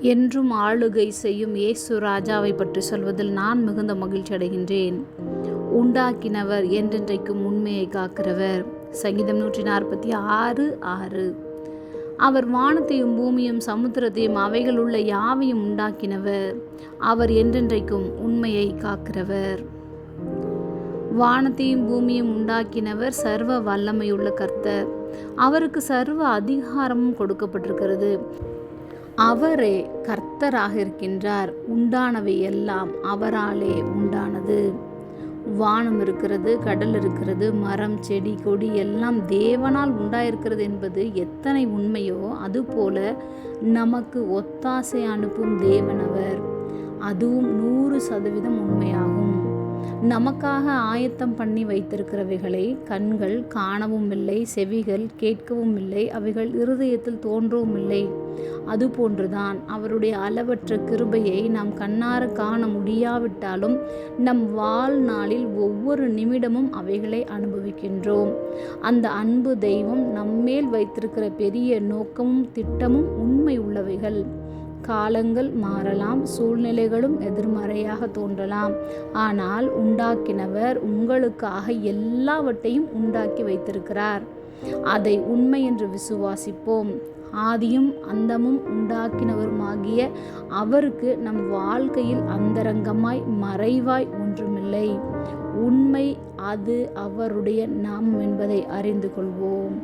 என்றும் ஆளுகை செய்யும் இயேசு ராஜாவை பற்றி சொல்வதில் நான் மிகுந்த மகிழ்ச்சி அடைகின்றேன். உண்டாக்கினவர் என்றென்றைக்கும் உண்மையை காக்கிறவர். சங்கீதம் நூற்றி நாற்பத்தி ஆறு ஆறு. அவர் வானத்தையும் பூமியும் சமுத்திரத்தையும் அவைகள் உள்ள யாவையும் உண்டாக்கினவர். அவர் என்றென்றைக்கும் உண்மையை காக்கிறவர். வானத்தையும் பூமியும் உண்டாக்கினவர் சர்வ வல்லமையுள்ள கர்த்தர். அவருக்கு சர்வ அதிகாரமும் கொடுக்கப்பட்டிருக்கிறது. அவரே கர்த்தராக இருக்கின்றார் உண்டானவை எல்லாம் அவராலே உண்டானது. வானம் இருக்கிறது கடல் இருக்கிறது மரம் செடி கொடி எல்லாம் தேவனால் உண்டாயிருக்கிறது என்பது எத்தனை உண்மையோ அதுபோல நமக்கு ஒத்தாசை அனுப்பும் தேவனவர் அதுவும் நூறு சதவீதம் உண்மையாகும். நமக்காக ஆயத்தம் பண்ணி வைத்திருக்கிறவைகளை கண்கள் காணவும் இல்லை செவிகள் கேட்கவும் இல்லை அவைகள் இருதயத்தில் தோன்றவும் இல்லை அதுபோன்றுதான் அவருடைய அளவற்ற கிருபையை நாம் கண்ணார காண முடியாவிட்டாலும் நம் வாழ்நாளில் ஒவ்வொரு நிமிடமும் அவைகளை அனுபவிக்கின்றோம். அந்த அன்பு தெய்வம் நம்மேல் வைத்திருக்கிற பெரிய நோக்கமும் திட்டமும் உண்மை உள்ளவைகள். காலங்கள் மாறலாம் சூழ்நிலைகளும் எதிர்மறையாக தோன்றலாம். ஆனால் உண்டாக்கினவர் உங்களுக்காக எல்லாவற்றையும் உண்டாக்கி வைத்திருக்கிறார். அதை உண்மை என்று விசுவாசிப்போம். ஆதியும் அந்தமும் உண்டாக்கினவருமாகிய அவருக்கு நம் வாழ்க்கையில் அந்தரங்கமாய் மறைவாய் ஒன்றுமில்லை. உண்மை அது அவருடைய நாம் என்பதை அறிந்து கொள்வோம்.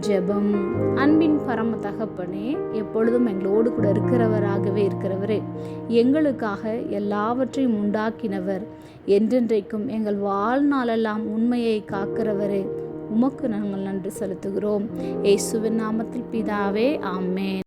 ஜெபம் அன்பின் பரம தகப்பனே எப்பொழுதும் எங்களோடு கூட இருக்கிறவராகவே இருக்கிறவரே எங்களுக்காக எல்லாவற்றையும் உண்டாக்கினவர் என்றென்றைக்கும் எங்கள் வாழ்நாளெல்லாம் உண்மையை காக்கிறவரே உமக்கு நாங்கள் நன்றி செலுத்துகிறோம். ஏசுவின் நாமத்தில் பிதாவே ஆமேன்.